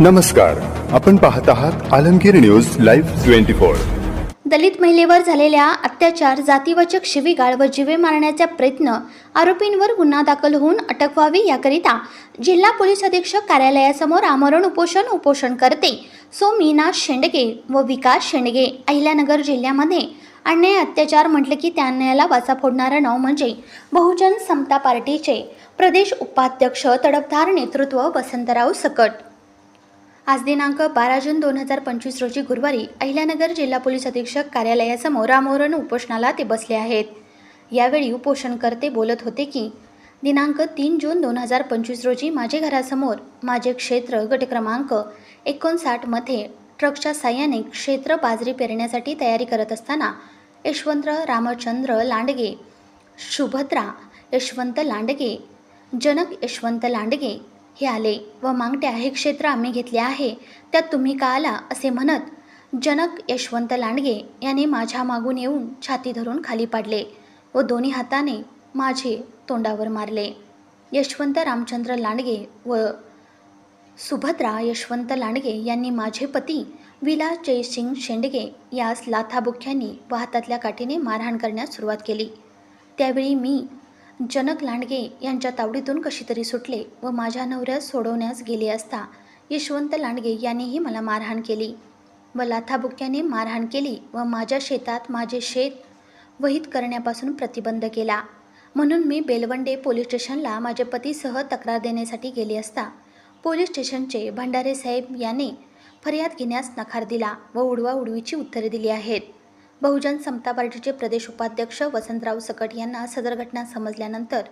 नमस्कार. आपण पाहत आहात Alamgir news live twenty four. दलित महिलेवर झालेल्या अत्याचार जातीवाचक शिवीगाळ व जीवे मारण्याचा प्रयत्न आरोपींवर गुन्हा दाखल होऊन अटक व्हावी याकरिता जिल्हा पोलीस अधीक्षक कार्यालयासमोर आमरण उपोषण उपोषण करते. सो मीना शेंडगे व विकास शेंडगे अहिल्यानगर जिल्ह्यामध्ये अन्याय अत्याचार म्हटलं की त्या अन्यायाला वाचा फोडणारं नाव म्हणजे बहुजन समता पार्टीचे प्रदेश उपाध्यक्ष तडफदार नेतृत्व वसंतराव सकट. आज दिनांक बारा जून दोन हजार पंचवीस रोजी गुरुवारी अहिल्यानगर जिल्हा पोलीस अधीक्षक कार्यालयासमोर रामोरण उपोषणाला ते बसले आहेत. यावेळी उपोषणकर्ते बोलत होते की दिनांक तीन जून दोन हजार पंचवीस रोजी माझे घरासमोर माझे क्षेत्र गट क्रमांक एकोणसाठमध्ये ट्रकच्या साह्याने क्षेत्र बाजरी पेरण्यासाठी तयारी करत असताना यशवंत रामचंद्र लांडगे शुभद्रा यशवंत लांडगे जनक यशवंत लांडगे हे आले व मांगट्या हे क्षेत्र आम्ही घेतले आहे. त्यात तुम्ही का आला असे म्हणत जनक यशवंत लांडगे यांनी माझ्या मागून येऊन छाती धरून खाली पाडले व दोन्ही हाताने माझे तोंडावर मारले. यशवंत रामचंद्र लांडगे व सुभद्रा यशवंत लांडगे यांनी माझे पती विलास जयसिंग शेंडगे यास लाथाबुख्यांनी व हातातल्या काठीने मारहाण करण्यास सुरुवात केली. त्यावेळी मी जनक लांडगे यांच्या तावडीतून कशी तरी सुटले व माझ्या नवऱ्यास सोडवण्यास गेले असता यशवंत लांडगे यांनीही मला मारहाण केली. व लाथाबुक्याने मारहाण केली व माझ्या शेतात माझे शेत वहित करण्यापासून प्रतिबंध केला. म्हणून मी बेलवंडे पोलीस स्टेशनला माझ्या पतीसह तक्रार देण्यासाठी गेले असता पोलीस स्टेशनचे भंडारे साहेब याने फर्याद घेण्यास नकार दिला व उडवा उडवीची उत्तरे दिली आहेत. बहुजन समता पार्टीचे प्रदेश उपाध्यक्ष वसंतराव सकट यांना सदर घटना समजल्यानंतर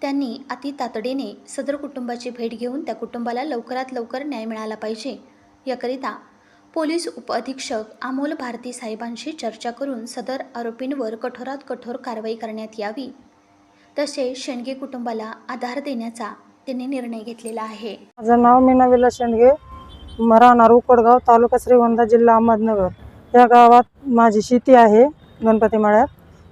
त्यांनी अति तातडीने सदर कुटुंबाची भेट घेऊन त्या कुटुंबाला लवकरात लवकर न्याय मिळाला पाहिजे याकरिता पोलीस उपअधीक्षक अमोल भारती साहेबांशी चर्चा करून सदर आरोपींवर कठोरात कठोर कारवाई करण्यात यावी. तसेच शेंडगे कुटुंबाला आधार देण्याचा त्यांनी निर्णय घेतलेला आहे. माझं नाव मीना विलास शेंडगे म- राहणार उकडगाव तालुका श्रीगोंदा जिल्हा अहमदनगर. या गावात माझी शेती आहे गणपती मळ्यात.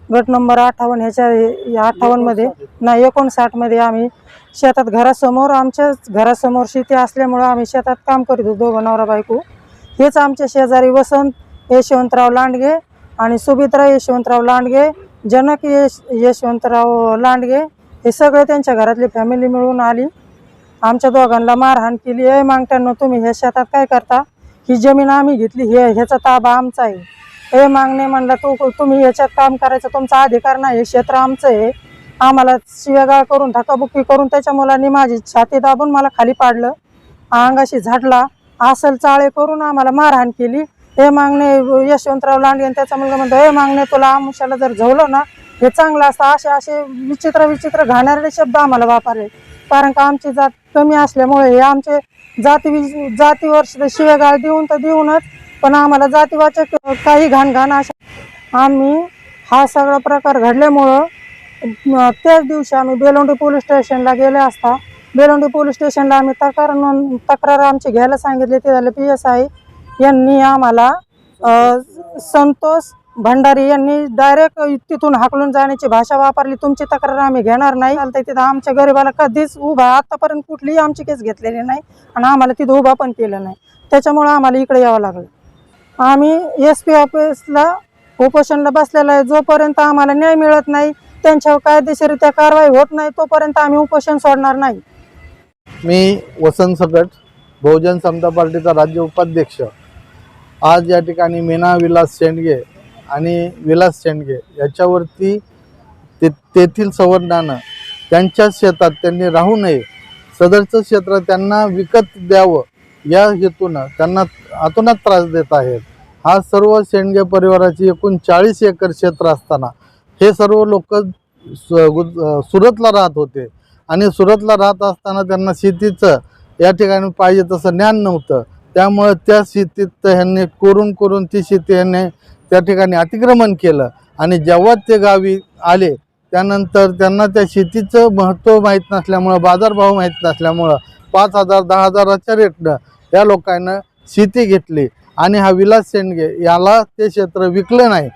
गट नंबर अठ्ठावन्न ह्याच्या या अठ्ठावन्नमध्ये नाही एकोणसाठमध्ये आम्ही शेतात घरासमोर आमच्याच घरासमोर शेती असल्यामुळं आम्ही शेतात काम करीत होतो दोघं नवरा बायको. हेच आमच्या शेजारी वसंत यशवंतराव लांडगे आणि सुभित्रा यशवंतराव लांडगे जनक यश यशवंतराव लांडगे हे सगळे त्यांच्या घरातली फॅमिली मिळून आली. आमच्या दोघांना मारहाण केली. आहे मागट्यांना तुम्ही ह्या शेतात काय करता? ही जमीन आम्ही घेतली हे ह्याचा ताबा आमचा आहे. हे मागणे म्हणलं तू तुम्ही ह्याच्यात काम करायचं तुमचा अधिकार नाही हे क्षेत्र आमचं आहे. आम्हाला शिवेगाळ करून धक्काबुक्की करून त्याच्या मुलांनी माझी छाती दाबून मला खाली पाडलं. अंगाशी झाडला असल चाळे करून आम्हाला मारहाण केली. हे मागणे यशवंतराव लांडगे आणि त्याचा मुलगा म्हणतो हे मागणे तुला आमुष्याला जर झवलं ना हे चांगलं असतं. असे असे विचित्र विचित्र घाणारे शब्द आम्हाला वापरले. कारण का आमची जात कमी असल्यामुळे हे आमचे जाती जाती जातीवर शिवेगाळ देऊन तर देऊनच पण आम्हाला जातीवाचक काही घाण घाण अशा आम्ही हा सगळा प्रकार घडल्यामुळं त्याच दिवशी आम्ही बेलोंडी पोलीस स्टेशनला गेले असता. बेलोंडी पोलीस स्टेशनला आम्ही तक्रार नोंद तक्रार आमची घ्यायला सांगितली ते झाले पी एस आय यांनी आम्हाला संतोष भंडारी यांनी डायरेक्ट तिथून हाकलून जाण्याची भाषा वापरली. तुमची तक्रार आम्ही घेणार नाही. तिथं आमच्या गरीबाला कधीच उभा आतापर्यंत कुठलीही आमची केस घेतलेली नाही आणि आम्हाला तिथं उभा पण केलं नाही. त्याच्यामुळं आम्हाला इकडे यावं लागलं. आम्ही एस पी ऑफिसला उपोषणला बसलेला आहे. जोपर्यंत आम्हाला न्याय मिळत नाही त्यांच्यावर कायदेशीरित्या कारवाई होत नाही तोपर्यंत आम्ही उपोषण सोडणार नाही. मी वसंत सकट बहुजन समता पार्टीचा राज्य उपाध्यक्ष. आज या ठिकाणी मीना विलास शेंडगे आणि विलास शेंडगे याच्यावरती ते तेथील संवर्धनानं त्यांच्या शेतात त्यांनी राहू नये. सदरचं क्षेत्र त्यांना विकत द्यावं. या हेतूनं त्यांना आतूनच त्रास देत आहेत. हा सर्व शेंडगे परिवाराची एकूण चाळीस एकर क्षेत्र असताना हे सर्व लोक सुरतला राहत होते. आणि सुरतला राहत असताना त्यांना शेतीचं या ठिकाणी पाहिजे तसं ज्ञान नव्हतं. त्यामुळे त्या शेतीत ह्यांनी करून करून ती शेती ह्यांनी त्या ठिकाणी अतिक्रमण केलं. आणि जेव्हा ते गावी आले त्यानंतर त्यांना त्या शेतीचं महत्त्व माहीत नसल्यामुळं बाजारभाव माहीत नसल्यामुळं पाच हजार दहा हजाराच्या रेटनं या लोकांना शेती घेतली. आणि हा विलास शेंडगे याला ते क्षेत्र विकलं नाही.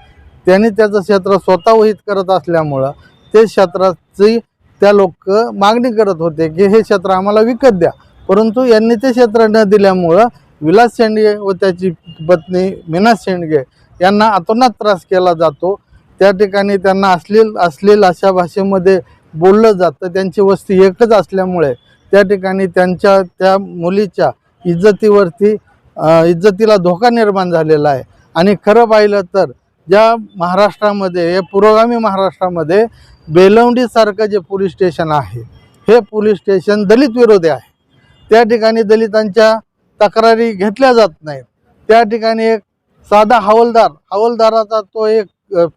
त्यांनी त्याचं क्षेत्र स्वतः वहीत करत असल्यामुळं ते क्षेत्राची त्या लोक मागणी करत होते की हे क्षेत्र आम्हाला विकत द्या. परंतु यांनी ते क्षेत्र न दिल्यामुळं विलास शेंडगे व त्याची पत्नी मीना शेंडगे यांना अतोनात त्रास केला जातो. त्या ठिकाणी त्यांना अश्लील अश्लील अशा भाषेमध्ये बोललं जातं. त्यांची वस्ती एकच असल्यामुळे त्या ठिकाणी त्यांच्या त्या मुलीच्या इज्जतीवरती इज्जतीला धोका निर्माण झालेला आहे. आणि खरं पाहिलं तर ज्या महाराष्ट्रामध्ये हे पुरोगामी महाराष्ट्रामध्ये बेलवंडीसारखं जे पोलीस स्टेशन आहे हे पोलीस स्टेशन दलित विरोधी आहे. त्या ठिकाणी दलितांच्या तक्रारी घेतल्या जात नाहीत. त्या ठिकाणी एक साधा हवालदार. हवालदाराचा तो एक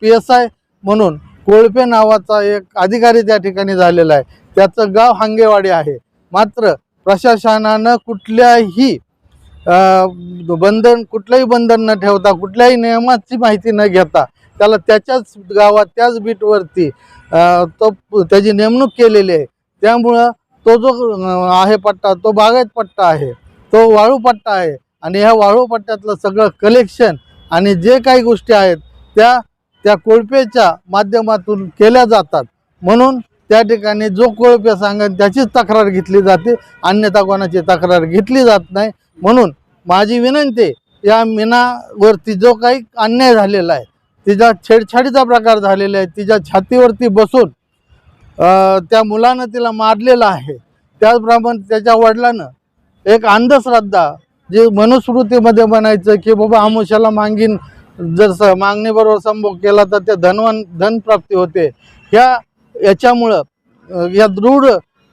पी एस आय म्हणून कोळपे नावाचा एक अधिकारी त्या ठिकाणी झालेला आहे. त्याचं गाव हांगेवाडी आहे. मात्र प्रशासनानं कुठल्याही बंधन कुठलंही बंधन न ठेवता कुठल्याही नियमाची माहिती न घेता त्याला त्याच्याच गावात त्याच बीटवरती तो त्याची नेमणूक केलेली आहे. त्यामुळं तो जो आहे पट्टा तो बागायत पट्टा आहे. तो वाळू पट्टा आहे. आणि ह्या वाळू पट्ट्यातलं सगळं कलेक्शन आणि जे काही गोष्टी आहेत त्या त्या कोळपेच्या माध्यमातून केल्या जातात. म्हणून त्या ठिकाणी जो कोळपे सांगेल त्याचीच तक्रार घेतली जाते. अन्यथा कोणाची तक्रार घेतली जात नाही. म्हणून माझी विनंती या मीनावरती जो काही अन्याय झालेला आहे तिचा छेडछाडीचा प्रकार झालेला आहे तिच्या छातीवरती बसून त्या मुलानं तिला मारलेलं आहे. त्याचप्रमाणे त्याच्या वडिलानं एक अंधश्रद्धा जे मनुस्मृतीमध्ये म्हणायचं की बाबा आमुष्याला मागीन जर मागणीबरोबर संभोग केला तर ते धनवान धनप्राप्ती होते. ह्या याच्यामुळं या दृढ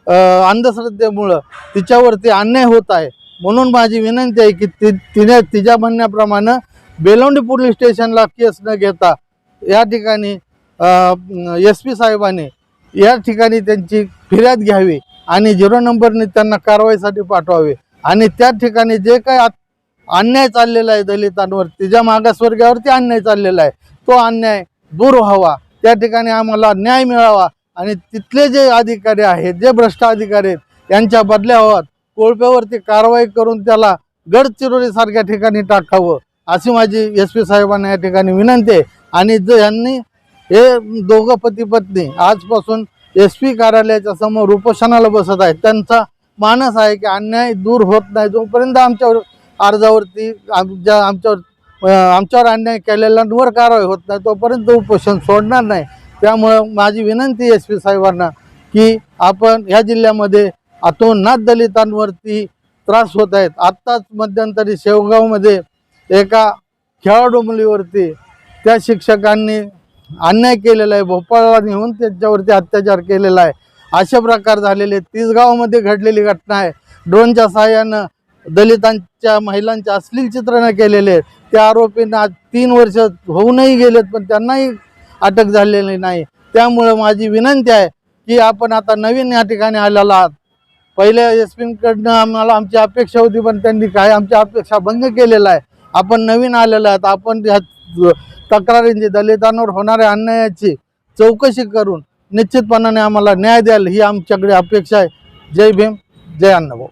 अंधश्रद्धेमुळं तिच्यावरती अन्याय होत आहे. म्हणून माझी विनंती आहे की ति तिने तिच्या म्हणण्याप्रमाणे बेलवंडी पोलीस स्टेशनला केस न घेता या ठिकाणी एस पी साहेबांनी या ठिकाणी त्यांची फिर्याद घ्यावी आणि झिरो नंबरने त्यांना कारवाईसाठी पाठवावे. आणि त्या ठिकाणी जे काही अन्याय चाललेला आहे दलितांवर तिच्या मागासवर्गावरती अन्याय चाललेला आहे. तो अन्याय दूर व्हावा. त्या ठिकाणी आम्हाला न्याय मिळावा. आणि तिथले जे अधिकारी आहेत जे भ्रष्ट अधिकारी आहेत यांच्या बदल्या कोळप्यावरती कारवाई करून त्याला गडचिरोलीसारख्या ठिकाणी टाकावं अशी माझी एस पी साहेबांना या ठिकाणी विनंती आहे. आणि जर यांनी हे दोघं पती पत्नी आजपासून एस पी कार्यालयाच्या समोर उपोषणाला बसत आहेत. त्यांचा मानस आहे की अन्याय दूर होत नाही. जोपर्यंत आमच्यावर अर्जावरती आमच्या आमच्यावर आमच्यावर अन्याय केलेल्यांवर कारवाई होत नाही तोपर्यंत उपोषण सोडणार नाही. त्यामुळं माझी विनंती एस पी साहेबांना की आपण ह्या जिल्ह्यामध्ये अतोनात दलितांवरती त्रास होत आहेत. आत्ताच मध्यंतरी शेवगावमध्ये एका खेळाडू मुलीवरती त्या शिक्षकांनी अन्याय केलेला आहे. भोपाळला नेऊन त्यांच्यावरती अत्याचार केलेला आहे. अशा प्रकार झालेले तिसगावमध्ये घडलेली घटना आहे. ड्रोनच्या सहाय्यानं दलितांच्या महिलांच्या अश्लील चित्रणं केलेले आहेत. त्या आरोपींना आज तीन वर्ष होऊनही गेलेत पण त्यांनाही अटक झालेली नाही. त्यामुळं माझी विनंती आहे की आपण आता नवीन या ठिकाणी आलेला आहात. पहिल्या एस पीकडनं आम्हाला आमची अपेक्षा होती पण त्यांनी काय आमच्या अपेक्षा भंग केलेला आहे. आपण नवीन आलेला आहात. आपण ह्या तक्रारींची दलितांवर होणाऱ्या अन्यायाची चौकशी करून निश्चितपणाने आम्हाला न्याय द्याल ही आमच्याकडे अपेक्षा आहे. जय भीम जय अण्णाभाऊ.